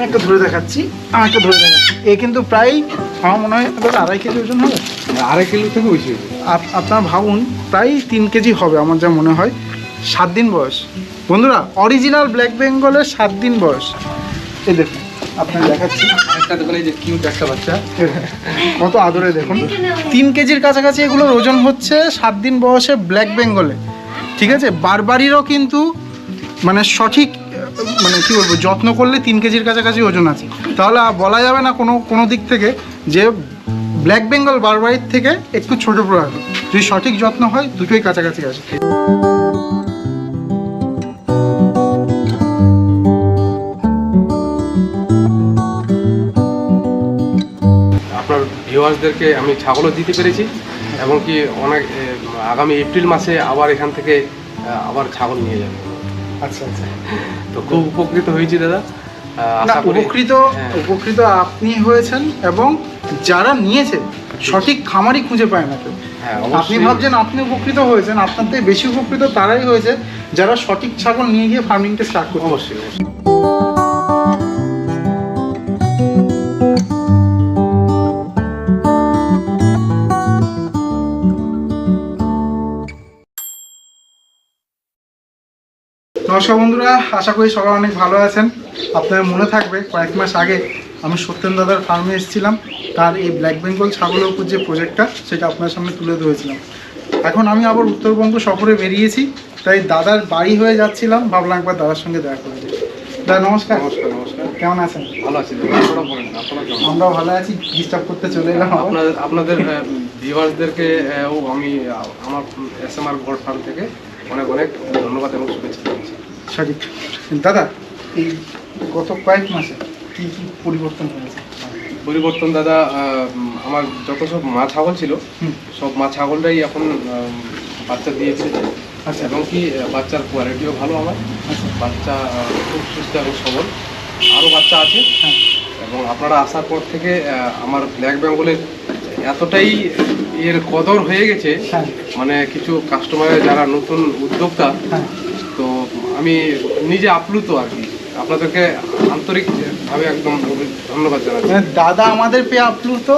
আমি একটা ধরে দেখাচ্ছি আমি একটা ধরে দেখাচ্ছি। এ কিন্তু প্রায় আমার মনে হয় আড়াই কেজি ওজন হবে। আড়াই কিলো থেকে বেশি আপ- আপনার ভাবুন প্রায় তিন কেজি হবে আমার যা মনে হয়। সাত দিন বয়স। বন্ধুরা অরিজিনাল ব্ল্যাক বেঙ্গলের সাত দিন বয়স। এই দেখুন আপনার দেখাচ্ছি। একটা দেখুন এই যে কিউট একটা বাচ্চা। কত আদরে দেখুন। তিন কেজির কাছাকাছি এগুলোর ওজন হচ্ছে সাত দিন বয়সে ব্ল্যাক বেঙ্গলে ঠিক আছে? বারবারিরও কিন্তু মানে সঠিক মানে কি বলব, যত্ন করলে তিন কেজির কাছাকাছি ওজন আছে। তাহলে বলা যাবে না কোনো কোনো দিক থেকে যে ব্ল্যাক বেঙ্গল বারবারির থেকে একটু ছোট প্রজাতি যদি সঠিক যত্ন হয়, দুটোই কাছাকাছি আসে আপনার আমি ছাগলও দিতে পেরেছি, এমনকি অনেক আগামী এপ্রিল মাসে আবার এখান থেকে আবার ছাগল নিয়ে যাবে। আচ্ছা আচ্ছা। তো খুব উপকৃত হয়েছি দাদা। উপকৃত হ্যাঁ। উপকৃত আপনি হয়েছেন এবং যারা নিয়েছে সঠিক খামারই খুঁজে পায় না কেউ। হ্যাঁ আপনি ভাবছেন আপনি উপকৃত হয়েছেন আপনার থেকে বেশি উপকৃত তারাই হয়েছে যারা সঠিক ছাগল নিয়ে গিয়ে ফার্মিংটা স্টার্ট করবে অবশ্যই। নমস্কার বন্ধুরা আশা করি সবাই অনেক ভালো আছেন। আপনার মনে থাকবে কয়েক মাস আগে আমি সত্যেন দাদার ফার্মে এসেছিলাম। তার এই ব্ল্যাক বেঙ্গল ছাগলের উপর যে প্রজেক্টটা সেটা আপনার সামনে তুলে ধরেছিলাম। এখন আমি আবার উত্তরবঙ্গ সফরে বেরিয়েছি তাই দাদার বাড়ি হয়ে যাচ্ছিলাম। ভাবলাম একবার দাদার সঙ্গে দেখা করে। দাদা নমস্কার। নমস্কার নমস্কার। কেমন আছেন? ভালো আছি আমরাও ভালো আছি ডিস্টার্ব করতে চলে এলাম আপনাদের আপনাদের ভিউয়ার্সদেরকে ও আমি আমার S M R gold farm থেকে অনেক অনেক ধন্যবাদ এবং শুভেচ্ছা জানাচ্ছি। সঠিক দাদা এই গত কয়েক মাসে কি কি পরিবর্তন হয়েছে? পরিবর্তন দাদা আমার যত সব মা ছাগল ছিল সব মা ছাগলটাই এখন বাচ্চা দিয়েছে। আচ্ছা। এবং কি বাচ্চার কোয়ালিটিও ভালো আমার। আচ্ছা। বাচ্চা খুব সুস্থ এবং সবল। আরও বাচ্চা আছে। হ্যাঁ। এবং আপনারা আসার পর থেকে আমার ব্ল্যাক বেঙ্গলের এতটাই এর কদর হয়ে গেছে। হ্যাঁ। মানে কিছু কাস্টমারের যারা নতুন উদ্যোক্তা হ্যাঁ। আমি নিজে আপ্লুত আর কি। আপনাদেরকে আন্তরিকভাবে একদম ধন্যবাদ জানাচ্ছি। মানে দাদা আমাদের পেয়ে আপ্লুত,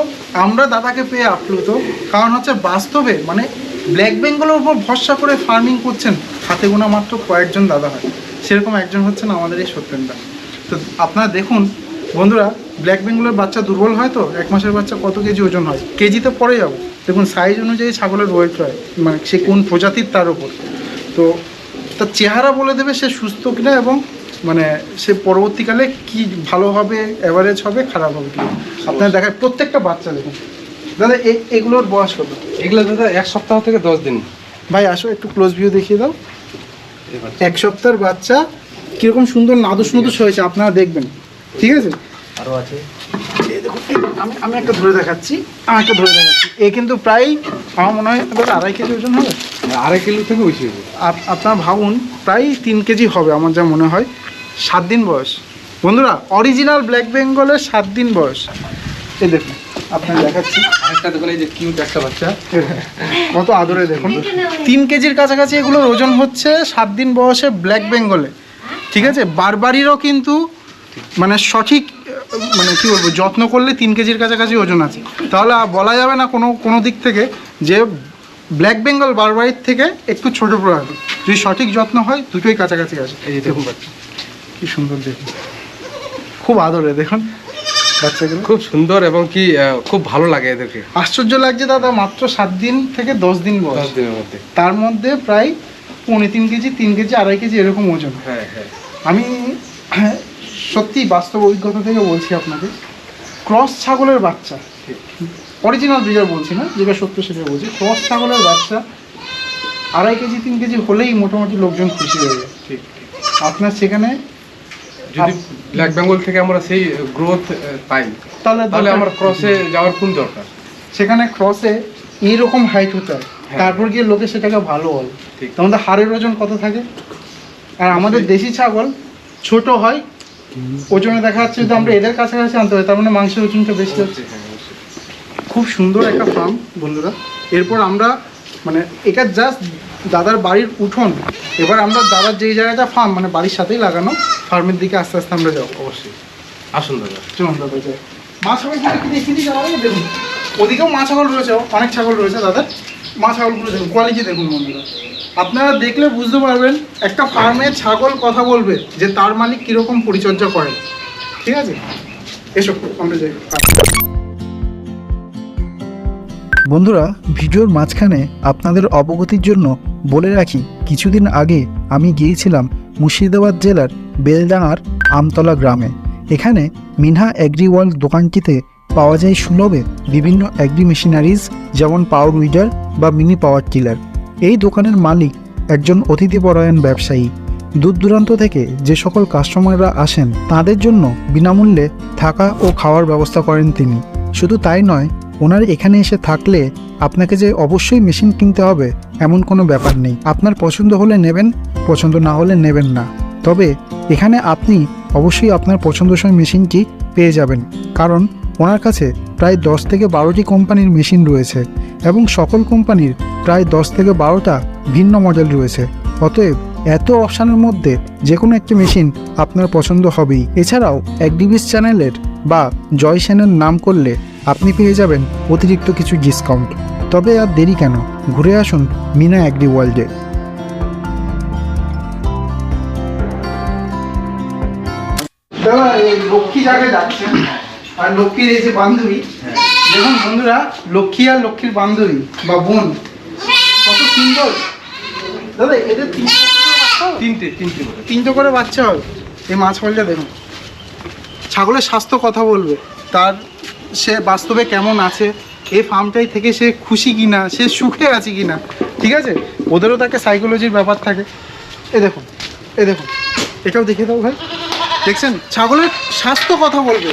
আমরা দাদাকে পেয়ে আপ্লুত। কারণ হচ্ছে বাস্তবে মানে ব্ল্যাক বেঙ্গলের উপর ভরসা করে ফার্মিং করছেন, হাতে গোনা মাত্র কয়েকজন দাদা হয়। সেরকম একজন হচ্ছেন আমাদের এই সত্যেনদা তো আপনারা দেখুন, বন্ধুরা, ব্ল্যাক বেঙ্গলের বাচ্চা দুর্বল হয় তো? এক মাসের বাচ্চা কত কেজি ওজন হয়? কেজিতে পরে যাব। দেখুন সাইজ অনুযায়ী ছাগলের ওয়েট হয় মানে সে কোন প্রজাতির তার উপর। তো তার চেহারা বলে দেবে সে সুস্থ কিনা এবং মানে সে পরবর্তীকালে কি ভালো হবে অ্যাভারেজ হবে খারাপ হবে কিনা। আপনার দেখায় প্রত্যেকটা বাচ্চা দেখুন। দাদা এ- এগুলোর বয়স কত? এগুলো দাদা এক সপ্তাহ থেকে দশ দিন। ভাই আসো একটু ক্লোজ ভিউ দেখিয়ে দাও। এক সপ্তাহের বাচ্চা কীরকম সুন্দর নাদুস নদুস হয়েছে আপনারা দেখবেন। ঠিক আছে? আরও আছে। আমি আমি একটা ধরে দেখাচ্ছি। আমি একটা ধরে দেখাচ্ছি। এ কিন্তু প্রায় আমার মনে হয় এবার আড়াই কেজি ওজন হবে। আড়াই কিলো থেকে বেশি হবে। আপ- আপনারা ভাবুন প্রায় তিন কেজি হবে আমার যা মনে হয়। সাত দিন বয়স। বন্ধুরা অরিজিনাল ব্ল্যাক বেঙ্গলের সাত দিন বয়স। এই দেখুন আপনার দেখাচ্ছি। আরেকটা দেখুন এই যে কিউট একটা বাচ্চা। কত আদরে দেখুন। তিন কেজির কাছাকাছি এগুলোর ওজন হচ্ছে সাত দিন বয়সে ব্ল্যাক বেঙ্গলে ঠিক আছে? বারবারিরও কিন্তু মানে সঠিক মানে কি বলব যত্ন করলে তিন কেজির কাছাকাছি ওজন আছে। তাহলে বলা যাবে না কোনো কোনো দিক থেকে যে ব্ল্যাক বেঙ্গল বারবারির থেকে একটু ছোট প্রজাতি যদি সঠিক যত্ন হয় দুটোই কাছাকাছি আসে এই দেখুন বাচ্চা। কি সুন্দর দেখুন। খুব আদরে দেখুন বাচ্চাগুলো। খুব সুন্দর এবং কি খুব ভালো লাগে এদেরকে। আশ্চর্য লাগছে দাদা মাত্র সাত দিন থেকে দশ দিন বয়স। দিনের মধ্যে। তার মধ্যে প্রায় পৌনে তিন কেজি তিন কেজি আড়াই কেজি এরকম ওজন। হ্যাঁ হ্যাঁ। আমি সত্যি বাস্তব অভিজ্ঞতা থেকে বলছি আপনাকে ক্রস ছাগলের বাচ্চা। অরিজিনাল ব্রিজার বলছি না যেটা সত্য সেটা বলছি। ক্রস ছাগলের বাচ্চা আড়াই কেজি তিন কেজি হলেই মোটামুটি লোকজন খুশি হয়ে যায়। ঠিক আপনার সেখানে যদি ব্ল্যাক বেঙ্গল থেকে আমরা সেই গ্রোথ পাই তাহলে তাহলে আমার ক্রসে যাওয়ার কোন দরকার। সেখানে ক্রসে এইরকম হাইট হতে হয়। হ্যাঁ। তারপর গিয়ে লোকে সেটাকে ভালো বলে। ঠিক। তোমাদের হাড়ের ওজন কত থাকে? আর আমাদের দেশি ছাগল ছোট হয় ওজনে দেখা যাচ্ছে যদি আমরা এদের কাছাকাছি আনতে হয় তার মানে মাংসের ওজনটা বেশি হচ্ছে। হ্যাঁ, খুব সুন্দর একটা ফার্ম বন্ধুরা। এরপর আমরা মানে এটা জাস্ট দাদার বাড়ির উঠোন। এবার আমরা দাদার যেই জায়গাটা ফার্ম মানে বাড়ির সাথেই লাগানো ফার্মের দিকে আস্তে আস্তে আমরা যাব। অবশ্যই। আসুন দাদা। চলুন দাদা যাই। মা ছাগল দেখিয়ে দিই জানাব দেখুন। ওদিকেও মা ছাগল রয়েছে অনেক ছাগল রয়েছে দাদা মা ছাগলগুলো দেখুন কোয়ালিটি দেখুন বন্ধুরা। আপনারা দেখলে বুঝতে পারবেন, একটা ফার্মে ছাগল কথা বলবে যে তার মালিক কীরকম পরিচর্যা করে। ঠিক আছে? এসব আমরা যাই। বন্ধুরা, ভিডিওর মাঝখানে আপনাদের অবগতির জন্য বলে রাখি, কিছুদিন আগে আমি গিয়েছিলাম মুর্শিদাবাদ জেলার বেলডাঙার আমতলা গ্রামে। এখানে মিনহা অ্যাগ্রি ওয়ার্ল্ড দোকানটিতে পাওয়া যায় সুলভে বিভিন্ন অ্যাগ্রি মেশিনারিজ যেমন পাওয়ার উইডার বা মিনি পাওয়ার টিলার এই দোকানের মালিক একজন অতিথিপরায়ণ ব্যবসায়ী। দূর দূরান্ত থেকে যে সকল কাস্টমাররা আসেন, তাদের জন্য বিনামূল্যে থাকা ও খাওয়ার ব্যবস্থা করেন তিনি। শুধু তাই নয়, ওনার এখানে এসে থাকলে আপনাকে যে অবশ্যই মেশিন কিনতে হবে, এমন কোনো ব্যাপার নেই। আপনার পছন্দ হলে নেবেন, পছন্দ না হলে নেবেন না। তবে এখানে আপনি অবশ্যই আপনার পছন্দসই মেশিনটি পেয়ে যাবেন, কারণ ওনার কাছে প্রায় দশ থেকে বারোটি কোম্পানির মেশিন রয়েছে এবং সকল কোম্পানির প্রায় দশ থেকে বারোটা ভিন্ন মডেল রয়েছে। অতএব এত অপশানের মধ্যে যে কোনো একটি মেশিন আপনার পছন্দ হবেই। এছাড়াও একডিবিস চ্যানেলের বা জয় চ্যানেল নাম করলে আপনি পেয়ে যাবেন অতিরিক্ত কিছু ডিসকাউন্ট। তবে আর দেরি কেন? ঘুরে আসুন মিনা অ্যাগ্রি ওয়ার্ল্ডে। লক্ষ্মী জায়গায় যাচ্ছে। আর লক্ষ্মীর যে বান্ধবী, দেখুন বন্ধুরা, লক্ষ্মী আর লক্ষ্মীর বান্ধবী বা বোন, কত সুন্দর। দাদা, এদের তিনটে? তিনটে তিনটে করে বাচ্চা হবে। এই মাছ ফলটা দেখুন। ছাগলের স্বাস্থ্য কথা বলবে। তার সে বাস্তবে কেমন আছে? এই ফার্মটাই থেকে সে খুশি কিনা? সে সুখে আছে কিনা? ঠিক আছে? ওদেরও তাকে সাইকোলজির ব্যাপার থাকে। এ দেখুন এ দেখুন। এটাও দেখে দাও ভাই। দেখছেন? ছাগলের স্বাস্থ্য কথা বলবে।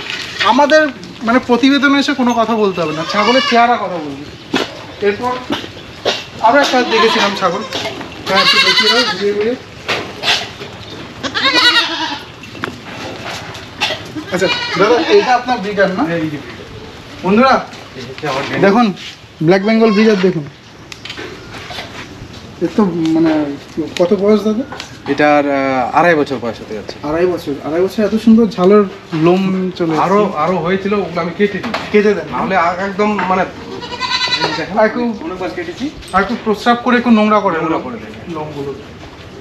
আমাদের মানে প্রতিবেদনে এসে কোনো কথা বলতে হবে না। ছাগলের চেহারা কথা বলবে। এরপর আরও একটা দেখেছিলাম ছাগল। হ্যাঁ একটু দেখিয়ে ঘুরিয়ে ঘুরিয়ে। আচ্ছা দাদা এইটা আপনার ব্রিডার না? বন্ধুরা দেখুন ব্ল্যাক বেঙ্গল ব্রিডার দেখুন। এর তো মানে কত বয়স দাদা? এটার আড়াই বছর বয়স হতে যাচ্ছে। আড়াই বছর আড়াই বছর এত সুন্দর ঝালোর লোম চলে। আরও আরও হয়েছিল ওগুলো আমি কেটে দিই। কেটে দেন। একদম মানে কেটেছি। আর একটু প্রস্রাব করে একটু নোংরা করে নোংরা করে। লোমগুলো।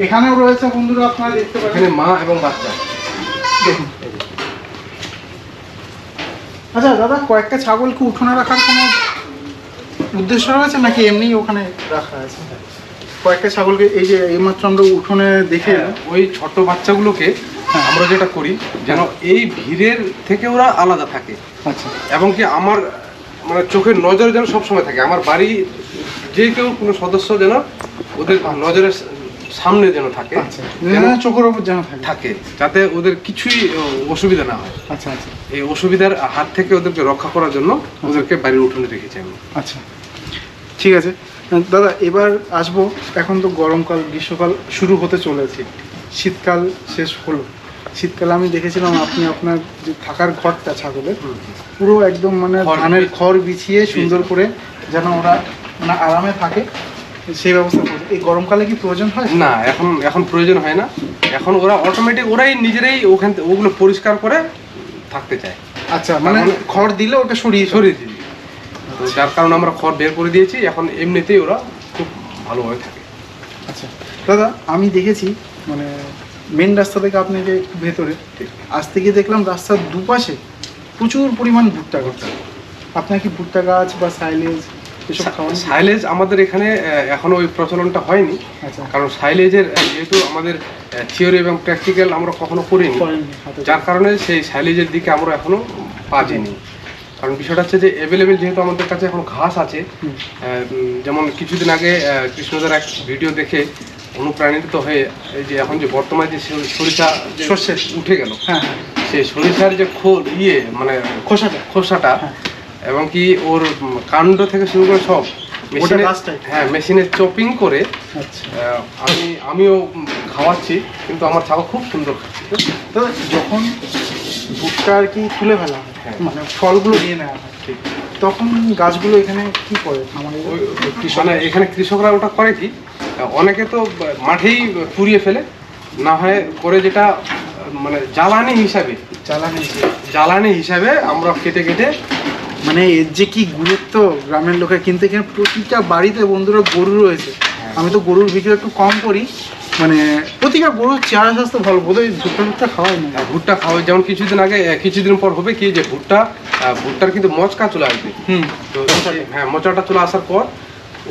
এখানেও রয়েছে বন্ধুরা আপনারা দেখতে পাচ্ছেন মা এবং বাচ্চা। দেখুন আচ্ছা দাদা কয়েকটা ছাগলকে উঠোনে রাখার কোনো উদ্দেশ্য রয়েছে নাকি এমনি ওখানে রাখা আছে? কয়েকটা ছাগলকে এই যে এইমাত্র আমরা উঠোনে দেখে হ্যাঁ, ওই ছোট বাচ্চাগুলোকে হ্যাঁ। আমরা যেটা করি যেন এই ভিড়ের থেকে ওরা আলাদা থাকে। আচ্ছা। এবং কি আমার মানে চোখের নজর যেন সবসময় থাকে। আমার বাড়ি যে কেউ কোনো সদস্য যেন ওদের নজরের সামনে যেন থাকে আচ্ছা। চোখের ওপর যেন থাকে। থাকে যাতে ওদের কিছুই অসুবিধা না হয়। আচ্ছা আচ্ছা। এই অসুবিধার হাত থেকে ওদেরকে রক্ষা করার জন্য ওদেরকে বাড়ির উঠোনে রেখেছি আমি। আচ্ছা। ঠিক আছে। দাদা এবার আসব। এখন তো গরমকাল গ্রীষ্মকাল শুরু হতে চলেছে। শীতকাল শেষ হলো। শীতকালে আমি দেখেছিলাম আপনি আপনার যে থাকার ঘরটা ছাগলের পুরো একদম মানে ধানের খড় বিছিয়ে সুন্দর করে যেন ওরা মানে আরামে থাকে সেই ব্যবস্থা করে এই গরমকালে কি প্রয়োজন হয়? না এখন এখন প্রয়োজন হয় না। এখন ওরা অটোমেটিক ওরাই নিজেরাই ওখান থেকে ওগুলো পরিষ্কার করে থাকতে চায়। আচ্ছা মানে মানে- খড় দিলে ওটা সরিয়ে সরিয়ে সরিয়ে দিই তো যার কারণে আমরা খড় বের করে দিয়েছি এখন এমনিতেই ওরা খুব ভালোভাবে থাকে। আচ্ছা দাদা আমি দেখেছি মানে মেন রাস্তা থেকে আপনি যে একটু ভেতরে আসতে গিয়ে দেখলাম রাস্তার দুপাশে প্রচুর পরিমাণ ভুট্টা গাছ। আপনার কি ভুট্টা গাছ বা সাইলেজ সাইলেজ আমাদের এখানে এখনও ওই প্রচলনটা হয়নি। আচ্ছা। কারণ সাইলেজের যেহেতু আমাদের থিওরি এবং প্র্যাকটিক্যাল আমরা কখনো করিনি। যার কারণে সেই সাইলেজের দিকে আমরা এখনও পা দিইনি কারণ বিষয়টা হচ্ছে যে অ্যাভেলেবেল যেহেতু আমাদের কাছে এখন ঘাস আছে যেমন কিছুদিন আগে কৃষ্ণদের এক ভিডিও দেখে অনুপ্রাণিত হয়ে এই যে এখন যে বর্তমানে যে সরিষা সর্ষে। উঠে গেল হ্যাঁ হ্যাঁ সেই সরিষার যে খোল ইয়ে মানে খোসাটা খোসাটা হ্যাঁ। এবং কি ওর কাণ্ড থেকে শুরু করে সব মেশিনে হ্যাঁ মেশিনে চপিং করে আচ্ছা আমি আমিও খাওয়াচ্ছি কিন্তু আমার ছাগল খুব সুন্দর খাচ্ছে তো যখন ভুট্টা আর কি তুলে ফেলা। মানে ফলগুলো নিয়ে নেওয়া হয় ঠিক। তখন গাছগুলো এখানে কি করে? আমাদের ওই মানে এখানে কৃষকরা ওটা করে কি অনেকে তো মাঠেই পুড়িয়ে ফেলে না হয় করে যেটা মানে জ্বালানি হিসাবে। জ্বালানি। জ্বালানি হিসাবে আমরা কেটে কেটে মানে এর যে কি গুরুত্ব গ্রামের লোকে কিন্তু এখানে প্রতিটা বাড়িতে বন্ধুরা গরু রয়েছে। আমি তো গরুর ভিডিও একটু কম করি মানে প্রতিটা গরুর চেহারা স্বাস্থ্য ভালো বোধহয় ভুট্টা টুট্টা খাওয়াই না ভুট্টা খাওয়া যেমন কিছুদিন আগে কিছুদিন পর হবে কি যে ভুট্টা ভুট্টার কিন্তু মচকা চলে আসবে। হুম। তো হ্যাঁ মোচাটা চলে আসার পর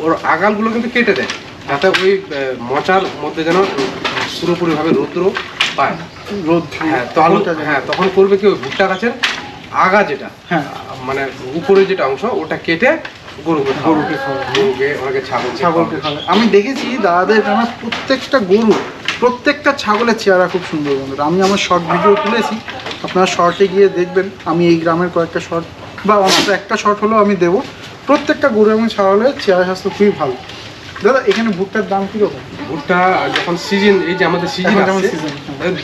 ওর আগালগুলো কিন্তু কেটে দেয়। যাতে ওই মোচার মধ্যে যেন পুরোপুরিভাবে রৌদ্র পায়। রোদ হ্যাঁ তখন হ্যাঁ তখন করবে কি ওই ভুট্টা গাছের আগা যেটা হ্যাঁ। মানে উপরে যেটা অংশ ওটা কেটে গরুকে গরুকে। গরুকে অনেকে ছাগল ছাগলকে খাওয়ায়। আমি দেখেছি দাদাদের প্রত্যেকটা গরু প্রত্যেকটা ছাগলের চেহারা খুব সুন্দর বন্ধুরা। আমি আমার শর্ট ভিডিও তুলেছি আপনারা শর্টে গিয়ে দেখবেন আমি এই গ্রামের কয়েকটা শর্ট বা অন্তত একটা শর্ট হলেও আমি দেবো। প্রত্যেকটা গরু এবং ছাগলের চেহারা স্বাস্থ্য খুবই ভালো। দাদা এখানে ভুট্টার দাম কীরকম? ভুট্টা যখন সিজন এই যে আমাদের সিজন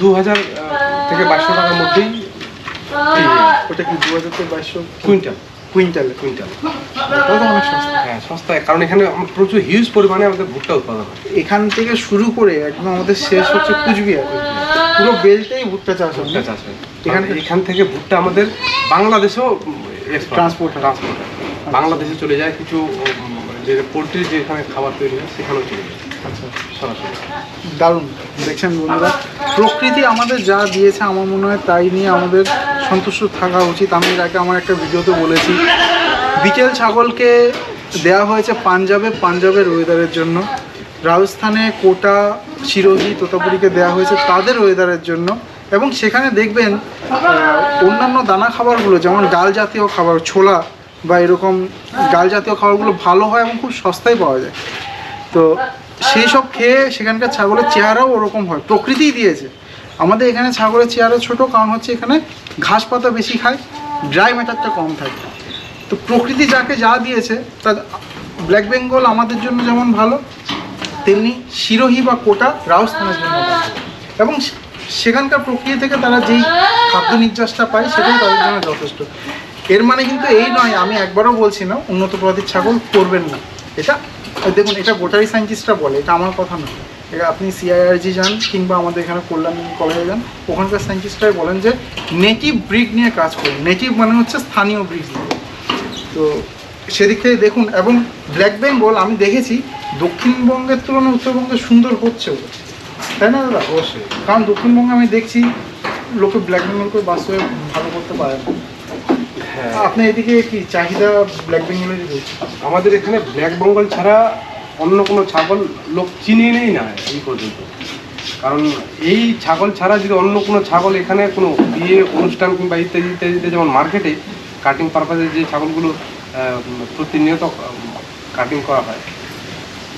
দু হাজার থেকে বাইশশো টাকার মধ্যেই ওটা কি দু হাজার থেকে বাইশশো? কুইন্টাল। কুইন্টালে কুইন্টাল। অনেক সস্তা। হ্যাঁ সস্তায়। কারণ এখানে আমার প্রচুর হিউজ পরিমাণে আমাদের ভুট্টা উৎপাদন হয়। এখান থেকে শুরু করে একদম আমাদের শেষ হচ্ছে কুচবিহার পুরো বেলটাই ভুট্টা চাষ ভুট্টা চাষ হয়। এখান এখান থেকে ভুট্টা আমাদের বাংলাদেশেও Transport হয়। ট্রান্সপোর্ট বাংলাদেশে চলে যায় কিছু যে পোলট্রির যেখানে খাবার তৈরি হয় সেখানেও চলে যায়। আচ্ছা দারুণ। দেখছেন বন্ধুরা, প্রকৃতি আমাদের যা দিয়েছে, আমার মনে হয় তাই নিয়ে আমাদের সন্তুষ্ট থাকা উচিত। আমি এর আগে আমার একটা ভিডিওতে বলেছি, বিকেল ছাগলকে দেওয়া হয়েছে পাঞ্জাবে, পাঞ্জাবের ওয়েদারের জন্য। রাজস্থানে কোটা চিরোহি তোতাপুরিকে দেওয়া হয়েছে তাদের ওয়েদারের জন্য। এবং সেখানে দেখবেন অন্যান্য দানা খাবারগুলো, যেমন ডাল জাতীয় খাবার, ছোলা বা এরকম ডাল জাতীয় খাবারগুলো ভালো হয় এবং খুব সস্তায় পাওয়া যায়। তো সেই সব খেয়ে সেখানকার ছাগলের চেহারাও ওরকম হয়। প্রকৃতিই দিয়েছে। আমাদের এখানে ছাগলের চেহারা ছোট, কারণ হচ্ছে এখানে ঘাস পাতা বেশি খায় ড্রাই ম্যাটারটা কম থাকে। তো প্রকৃতি যাকে যা দিয়েছে তা ব্ল্যাক বেঙ্গল আমাদের জন্য যেমন ভালো, তেমনি শিরোহি বা কোটা রাজস্থানের জন্য এবং সেখানকার প্রক্রিয়া থেকে তারা যেই খাদ্য নির্যাসটা পায়, সেটাই তাদের জন্য যথেষ্ট। এর মানে কিন্তু এই নয়, আমি একবারও বলছি না, উন্নত প্রজাতির ছাগল করবেন না। এটা দেখুন এটা গোটারি সায়েন্টিস্টরা বলে এটা আমার কথা নয়। এটা আপনি সিআইআরজি যান কিংবা আমাদের এখানে কল্যাণ কলেজে যান ওখানকার সায়েন্টিস্টরাই বলেন যে নেটিভ ব্রিড নিয়ে কাজ করুন। নেটিভ মানে হচ্ছে স্থানীয় ব্রিড নিয়ে। তো সেদিক থেকে দেখুন এবং ব্ল্যাক বেঙ্গল আমি দেখেছি দক্ষিণবঙ্গের তুলনায় উত্তরবঙ্গে সুন্দর হচ্ছেও। তাই না দাদা? অবশ্যই। কারণ দক্ষিণবঙ্গে আমি দেখছি লোকে ব্ল্যাক বেঙ্গল করে বাস্তবে ভালো করতে পারে না। হ্যাঁ। আপনি এদিকে কি চাহিদা ব্ল্যাক বেঙ্গলেরই রয়েছে আমাদের এখানে ব্ল্যাক বেঙ্গল ছাড়া অন্য কোনো ছাগল লোক চিনিয়ে নেই না এই পর্যন্ত। কারণ এই ছাগল ছাড়া যদি অন্য কোনো ছাগল এখানে কোনো বিয়ে অনুষ্ঠান কিংবা ইত্যাদি ইত্যাদিতে যেমন মার্কেটে কাটিং পারপাসে যে ছাগলগুলো প্রতিনিয়ত কাটিং করা হয়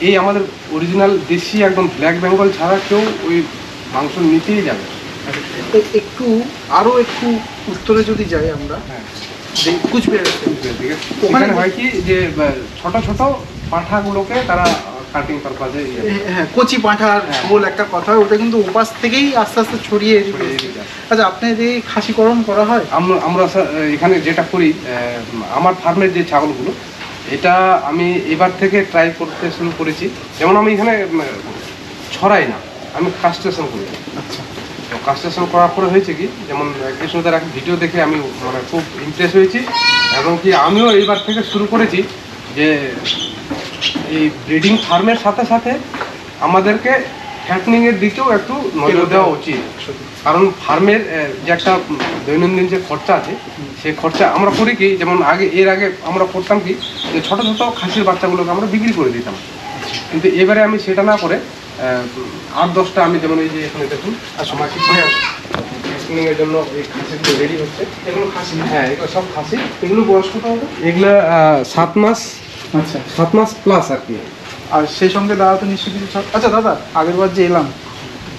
এই আমাদের অরিজিনাল দেশি একদম ব্ল্যাক বেঙ্গল ছাড়া কেউ ওই মাংস নিতেই যাবে। না। একটু আরও একটু উত্তরে যদি যাই আমরা হ্যাঁ। থেকে। ওখানে হয় কি যে ছোট ছোট পাঠাগুলোকে তারা কাটিং ইয়ে হ্যাঁ কচি পাঁঠার হ্যাঁ। ঝোল একটা কথা ওটা কিন্তু উপাস থেকেই আস্তে আস্তে ছড়িয়ে। আচ্ছা আপনি যে খাসিকরণ করা হয় আমরা আমরা এখানে যেটা করি আমার ফার্মের যে ছাগলগুলো এটা আমি এবার থেকে ট্রাই করতে শুরু করেছি যেমন আমি এখানে ছড়াই না আমি কাস্টেশন করি আচ্ছা তো কাস্টেশন করার পরে হয়েছে কি যেমন কৃষ্ণদার এক ভিডিও দেখে আমি মানে খুব ইমপ্রেস হয়েছি এবং কি আমিও এইবার থেকে শুরু করেছি যে এই ব্রিডিং ফার্মের সাথে সাথে আমাদেরকে ফ্যাটনিংয়ের দিকেও একটু নজর দেওয়া উচিত। কারণ ফার্মের যে একটা দৈনন্দিন যে খরচা আছে সেই খরচা আমরা করি কি যেমন আগে এর আগে আমরা করতাম কি যে ছোটো ছোটো খাসির বাচ্চাগুলোকে আমরা বিক্রি করে দিতাম। কিন্তু এবারে আমি সেটা না করে আট দশটা আমি যেমন এই যে এখানে দেখুন আমার কিছু এর জন্য এই খাসিগুলো রেডি হচ্ছে। এগুলো খাসি হ্যাঁ এগুলো সব খাসি। এগুলো বয়স কত হবে এগুলো সাত মাস আচ্ছা। সাত মাস প্লাস আর কি। আর সেই সঙ্গে দাদা তো নিশ্চয়ই কিছু আচ্ছা দাদা আগের বার যে এলাম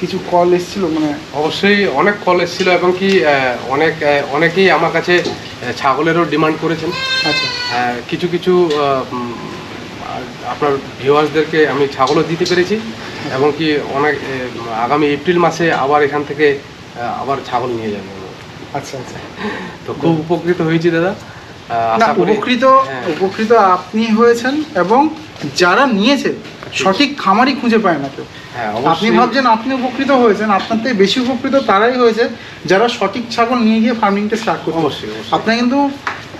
কিছু কল এসেছিল? মানে অবশ্যই অনেক কল এসেছিল এবং কি অনেক অনেকেই আমার কাছে ছাগলেরও ডিমান্ড করেছেন। আচ্ছা। কিছু কিছু আপনার ভিউয়ার্সদেরকে আমি ছাগলও দিতে পেরেছি। এবং কি অনেক আগামী এপ্রিল মাসে আবার এখান থেকে আবার ছাগল নিয়ে যাবে। আচ্ছা আচ্ছা। তো খুব উপকৃত হয়েছি দাদা। উপকৃত হ্যাঁ। উপকৃত আপনি হয়েছেন এবং যারা নিয়েছে সঠিক খামারই খুঁজে পায় না কেউ। হ্যাঁ আপনি ভাবছেন আপনি উপকৃত হয়েছেন আপনার থেকে বেশি উপকৃত তারাই হয়েছে যারা সঠিক ছাগল নিয়ে গিয়ে ফার্মিংটা স্টার্ট করতে অবশ্যই আপনার কিন্তু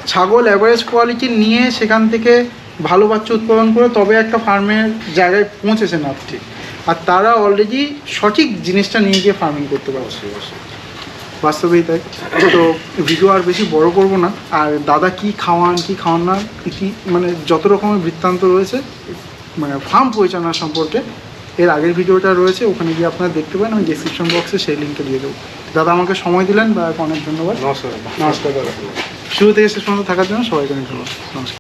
ছাগল অ্যাভারেজ কোয়ালিটি নিয়ে সেখান থেকে ভালো বাচ্চা উৎপাদন করে তবে একটা ফার্মের জায়গায় পৌঁছেছেন আপনি। আর তারা অলরেডি সঠিক জিনিসটা নিয়ে গিয়ে ফার্মিং করতে পারছে। অবশ্যই অবশ্যই বাস্তবেই তাই। তো ভিডিও আর বেশি বড় করব না। আর দাদা কি খাওয়ান কি খাওয়ান না কি মানে যত রকমের বৃত্তান্ত রয়েছে মানে ফার্ম পরিচালনা সম্পর্কে এর আগের ভিডিওটা রয়েছে ওখানে গিয়ে আপনারা দেখতে পারেন আমি ডিসক্রিপশন বক্সে সেই লিঙ্কটা দিয়ে দেবো। দাদা আমাকে সময় দিলেন বা অনেক ধন্যবাদ। নমস্কার। নমস্কার দাদা। শুরু থেকে শেষ পর্যন্ত থাকার জন্য সবাইকে অনেক ধন্যবাদ। নমস্কার।